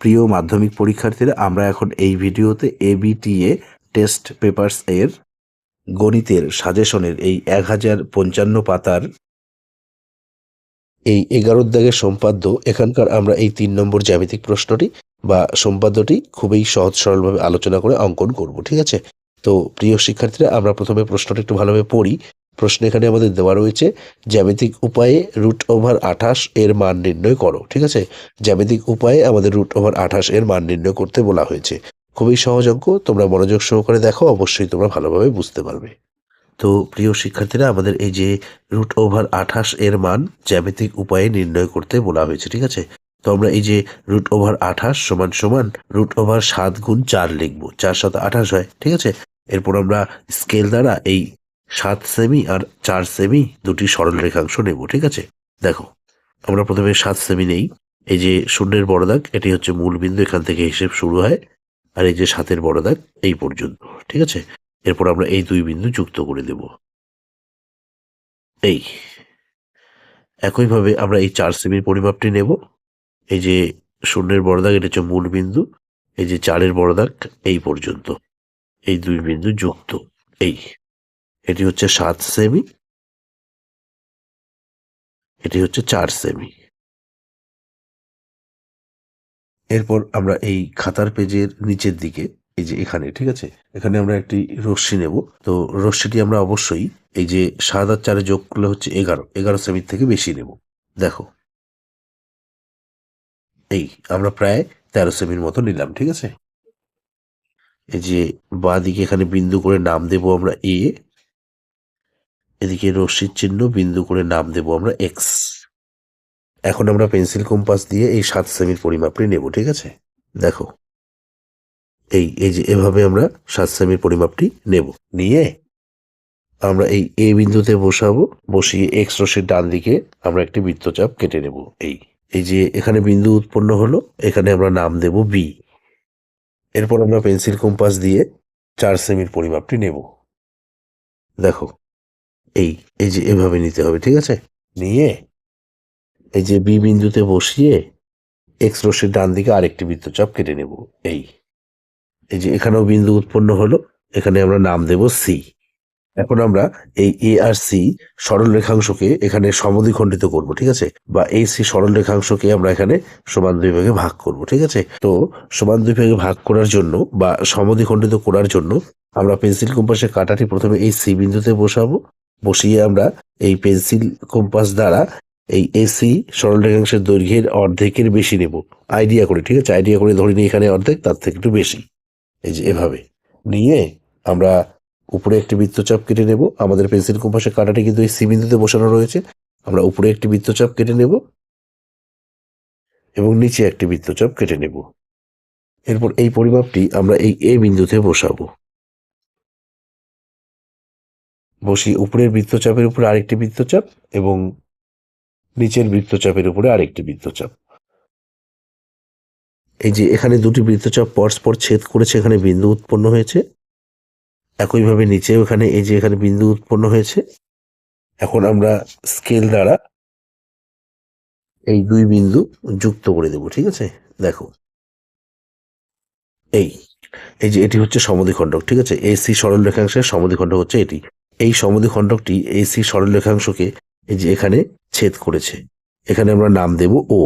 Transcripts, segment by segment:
প্রিয় মাধ্যমিক পরীক্ষার্থীরা, আমরা এখন এই ভিডিওতে এবিটিএ টেস্ট পেপারস এর গণিতের সাজেশনের এই এক হাজার পঞ্চান্ন পাতার এই এগারো দাগের সম্পাদ্য। এখানকার আমরা এই তিন নম্বর জ্যামিতিক প্রশ্নটি বা সম্পাদ্যটি খুবই সহজ সরলভাবে আলোচনা করে অঙ্কন করব, ঠিক আছে? তো প্রিয় শিক্ষার্থীরা, আমরা প্রথমে প্রশ্নটি একটু ভালোভাবে পড়ি। প্রশ্ন এখানে আমাদের দেওয়া রয়েছে, জ্যামিতিক উপায়ে রুট ওভার আঠাশ এর মান নির্ণয় করো, ঠিক আছে? জ্যামিতিক উপায়ে আমাদের রুট ওভার আঠাশ এর মান নির্ণয় করতে বলা হয়েছে। খুবই সহজ অঙ্ক, তোমরা মনোযোগ সহকারে দেখো, অবশ্যই তোমরা ভালোভাবে বুঝতে পারবে। তো প্রিয় শিক্ষার্থীরা, আমাদের এই যে রুট ওভার আঠাশ এর মান জ্যামিতিক উপায়ে নির্ণয় করতে বলা হয়েছে, ঠিক আছে? তো আমরা এই যে রুট ওভার আঠাশ সমান সমান রুট ওভার সাত গুণ চার লিখব, চার সাত আঠাশ হয়, ঠিক আছে? এরপর আমরা স্কেল দ্বারা এই সাত সেমি আর চার সেমি দুটি সরল রেখাংশ নেব, ঠিক আছে? দেখো, আমরা প্রথমে সাত সেমি নেই। এই যে শূন্যের বড় দাগ এটি হচ্ছে মূল বিন্দু, এখান থেকে হিসেব শুরু হয়। আর এই যে সাতের বড় দাগ এই পর্যন্ত, ঠিক আছে? এরপর আমরা এই দুই বিন্দু যুক্ত করে দেব। এই, একইভাবে আমরা এই চার সেমির পরিমাপটি নেব। এই যে শূন্যের বড় দাগ এটা হচ্ছে মূল বিন্দু। এই যে চারের বড় দাগ এই পর্যন্ত, এই দুই বিন্দু যুক্ত। এই এটি হচ্ছে সাত সেমি। এটি হচ্ছে চার সেমি। এরপর আমরা এই খাতার পেজের নিচের দিকে, এই যে এখানে, ঠিক আছে? এখানে আমরা একটি রশ্মি নেব। তো রশ্মিটি আমরা অবশ্যই এই যে সাত আর চারে যোগ করলে হচ্ছে এগারো। এগারো সেমির থেকে বেশি নেব। দেখো। এই, আমরা প্রায় তেরো সেমির মতো নিলাম, ঠিক আছে? এই যে বাঁ দিকে এখানে বিন্দু করে নাম দেব আমরা এ এদিকে রশ্মির চিহ্ন বিন্দু করে নাম দেব আমরা এক্স এখন আমরা পেন্সিল কম্পাস দিয়ে এই সাত সেমির পরিমাপটি নেব, ঠিক আছে? দেখো, এই এই যে এভাবে আমরা সাত সেমির পরিমাপটি নেব। নিয়ে আমরা এই এ বিন্দুতে বসাবো, বসিয়ে এক্স রশ্মির ডান দিকে আমরা একটি বৃত্তচাপ কেটে নেব। এই এই যে এখানে বিন্দু উৎপন্ন হলো, এখানে আমরা নাম দেব বি এরপর আমরা পেন্সিল কম্পাস দিয়ে চার সেমির পরিমাপটি নেব। দেখো এই এই যে এভাবে নিতে হবে, ঠিক আছে? নিয়ে এই যে বি বিন্দুতে বসিয়ে এক্স রশ্মির ডান দিকে আরেকটি বৃত্তচাপ কেটে নেব, এই। এই যে এখানেও বিন্দু উৎপন্ন হলো, এখানে আমরা নাম দেব সি এখন আমরা এই এ আর সি সরল রেখাংশকে এখানে সমদ্বিখণ্ডিত করব, ঠিক আছে? বা এই সি সরল রেখাংশকে আমরা এখানে সমান দুই ভাগে ভাগ করব, ঠিক আছে? তো সমান দুই ভাগে ভাগ করার জন্য বা সমদ্বিখণ্ডিত করার জন্য আমরা পেন্সিল কম্পাসের কাঁটাটি প্রথমে এই সি বিন্দুতে বসাবো বসিয়ে আমরা এই পেন্সিল কম্পাস দ্বারা এই এসি সরল রেখাংশের দৈর্ঘ্যের অর্ধেকের বেশি নেব। আইডিয়া করে, ঠিক আছে? আইডিয়া করে ধরে নিই এখানে অর্ধেক, তার থেকে একটু বেশি। এই যে এভাবে। নিয়ে আমরা উপরে একটি বৃত্তচাপ কেটে নেব। আমাদের পেন্সিল কম্পাসের কাঁটাটি কিন্তু এই সি বিন্দুতে বসানো রয়েছে। আমরা উপরে একটি বৃত্তচাপ কেটে নেব এবং নিচে একটি বৃত্তচাপ কেটে নেব। এরপর এই পরিমাপটি আমরা এই এ বিন্দুতে বসাবো। বসি উপরের বৃত্তচাপের উপরে আরেকটি বৃত্তচাপ এবং নিচের বৃত্তচাপের উপরে আরেকটি বৃত্তচাপ। এই যে এখানে দুটি বৃত্তচাপ পরস্পর ছেদ করেছে, এখানে বিন্দু উৎপন্ন হয়েছে। একইভাবে নিচেও এখানে এই যে এখানে বিন্দু উৎপন্ন হয়েছে। এখন আমরা স্কেল দ্বারা এই দুই বিন্দু যুক্ত করে দেব, ঠিক আছে? দেখো। এই এই যে এটি হচ্ছে সমদ্বিখণ্ডক, ঠিক আছে? এসি সরল রেখাংশের সমদ্বিখণ্ডক হচ্ছে এটি। এই সমদ্বিখণ্ডকটি এসি সরল রেখাংশকে এই যে এখানে ছেদ করেছে। এখানে আমরা নাম দেব ও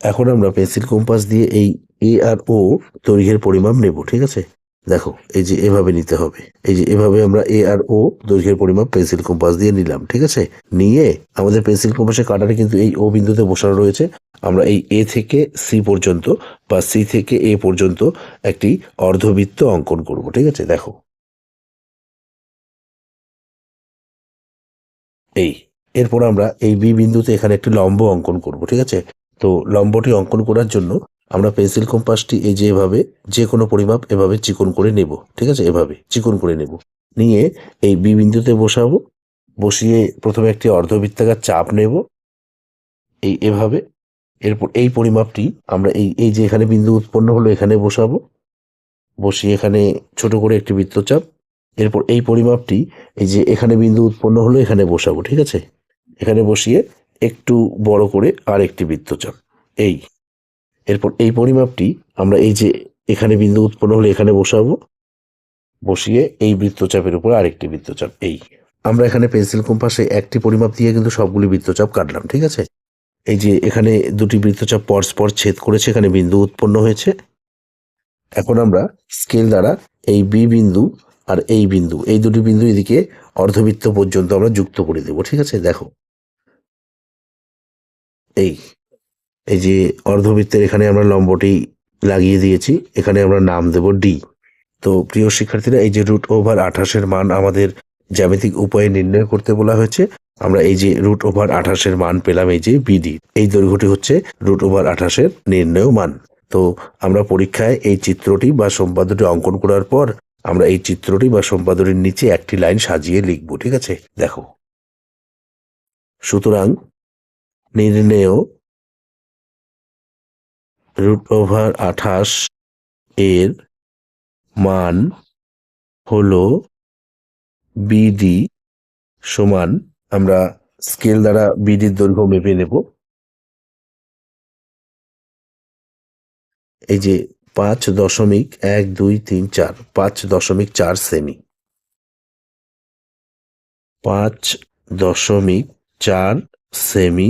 এখন আমরা পেন্সিল কম্পাস দিয়ে এই এ আর ও দৈর্ঘ্যের পরিমাপ নেব, ঠিক আছে? দেখো, এই যে এভাবে নিতে হবে। এই যে এভাবে আমরা এ আর ও দৈর্ঘ্যের পরিমাপ পেন্সিল কম্পাস দিয়ে নিলাম, ঠিক আছে? নিয়ে আমাদের পেন্সিল কম্পাসের কাঁটাটা কিন্তু এই ও বিন্দুতে বসানো রয়েছে। আমরা এই এ থেকে সি পর্যন্ত বা সি থেকে এ পর্যন্ত একটি অর্ধবৃত্ত অঙ্কন করব, ঠিক আছে? দেখো। এই। এরপর আমরা এই বি বিন্দুতে এখানে একটি লম্ব অঙ্কন করব, ঠিক আছে? তো লম্বটি অঙ্কন করার জন্য আমরা পেন্সিল কম্পাসটি এই যে এভাবে, যে কোনো পরিমাপ এভাবে চিকন করে নেব, ঠিক আছে? এভাবে চিকন করে নেব। নিয়ে এই বি বিন্দুতে বসাবো, বসিয়ে প্রথমে একটি অর্ধবৃত্তাকার চাপ নেব। এই এভাবে। এরপর এই পরিমাপটি আমরা এই এই যে এখানে বিন্দু উৎপন্ন হলো এখানে বসাবো। বসিয়ে এখানে ছোট করে একটি বৃত্তচাপ। এরপর এই পরিমাপটি এই যে এখানে বিন্দু উৎপন্ন হলো, এখানে বসাবো, ঠিক আছে? এখানে বসিয়ে একটু বড় করে আর একটি বৃত্তচাপ, এই। এরপর এই পরিমাপটি আমরা এই যে এখানে বিন্দু উৎপন্ন হলে, এখানে বসাবো, বসিয়ে এই বৃত্তচাপের উপর আরেকটি বৃত্তচাপ, এই। আমরা এখানে পেন্সিল কম্পাসে একটি পরিমাপ দিয়ে কিন্তু সবগুলি বৃত্তচাপ কাটলাম, ঠিক আছে? এই যে এখানে দুটি বৃত্তচাপ পরস্পর ছেদ করেছে, এখানে বিন্দু উৎপন্ন হয়েছে। এখন আমরা স্কেল দ্বারা এই বি বিন্দু আর এই বিন্দু, এই দুটি বিন্দু এদিকে অর্ধবৃত্ত পর্যন্ত আমরা যুক্ত করে দেবো, ঠিক আছে? দেখো। এই এই যে অর্ধবৃত্তের এখানে আমরা লম্বটি লাগিয়ে দিয়েছি, এখানে আমরা নাম দেব ডি তো প্রিয় শিক্ষার্থীরা, এই যে রুট ওভার আঠাশের মান আমাদের জ্যামিতিক উপায়ে নির্ণয় করতে বলা হয়েছে, আমরা এই যে রুট ওভার আঠাশের মান পেলাম এই যে বিডি এই দৈর্ঘ্যটি হচ্ছে রুট ওভার আঠাশের নির্ণয় মান। তো আমরা পরীক্ষায় এই চিত্রটি বা সম্পাদটি অঙ্কন করার পর আমরা এই চিত্রটি বা সম্পাদনের নিচে একটি লাইন সাজিয়ে লিখব, ঠিক আছে? দেখো। সুতরাং নির্ণেয় রুট ওভার আঠাশ এর মান হলো বিডি সমান, আমরা স্কেল দ্বারা বিডির দৈর্ঘ্য মেপে নেব। এই যে পাঁচ দশমিক এক দুই তিন চার, পাঁচ দশমিক চার সেমি। পাঁচ দশমিক চার সেমি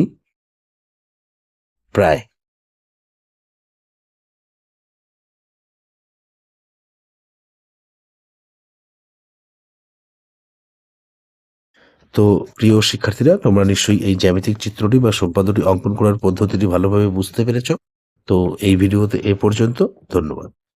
প্রায়। তো প্রিয় শিক্ষার্থীরা, তোমরা নিশ্চয়ই এই জ্যামিতিক চিত্রটি বা সম্পাদটি অঙ্কন করার পদ্ধতিটি ভালোভাবে বুঝতে পেরেছ। তো এই ভিডিওতে এ পর্যন্ত ধন্যবাদ।